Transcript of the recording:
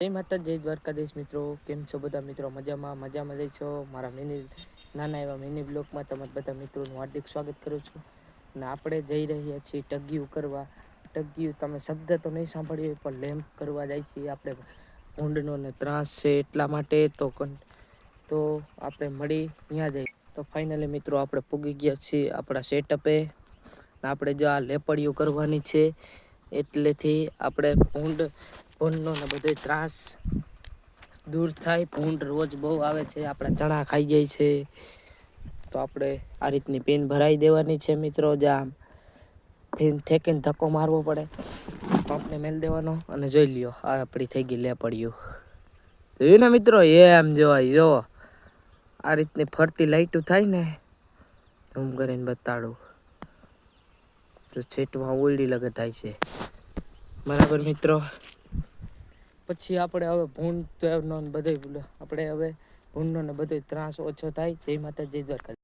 જય માતા જય દ્વારકાધીશ મિત્રો. કેમ છો બધા મિત્રો? મજામાં? મજામાં જઈ છો? મારા મિની, નાના એવા મિની બ્લોકમાં તમારા બધા મિત્રોનું હાર્દિક સ્વાગત કરું છું. અને આપણે જઈ રહ્યા છીએ ટગ્યું કરવા. ટગ્યું તમે શબ્દ તો નહીં સાંભળ્યો પણ લેમ્પ કરવા જાય છીએ આપણે. ઊંડનો ને ત્રાસ છે એટલા માટે તો તો આપણે મળી ત્યાં જઈએ. તો ફાઇનલી મિત્રો આપણે પૂગી ગયા છીએ આપણા સેટઅપે આપણે જો આ લેપડીઓ કરવાની છે. એટલેથી આપણે ભૂંડ, ભૂંડનો ને બધો ત્રાસ દૂર થાય. ભૂંડ રોજ બહુ આવે છે, આપણા ચણા ખાઈ જાય છે. તો આપણે આ રીતની પેન ભરાઈ દેવાની છે મિત્રો, જે આમ ફેન ઠેકીને ધક્કો મારવો પડે. પંપને મેલ દેવાનો અને જોઈ લ્યો, આ આપણી થઈ ગઈ લે પડ્યું જોયું ને મિત્રો એમ જોવાય જો આ રીતની ફરતી લાઈટું થાય ને એમ કરીને બતાડું. તો છેટમાં ઓલડી લગત થાય છે. બરાબર મિત્રો? પછી આપણે હવે ભૂંડ બધો આપણે હવે ભૂંડનો ને બધો ત્રાસ ઓછો થાય. તે માતા જય દ્વારકા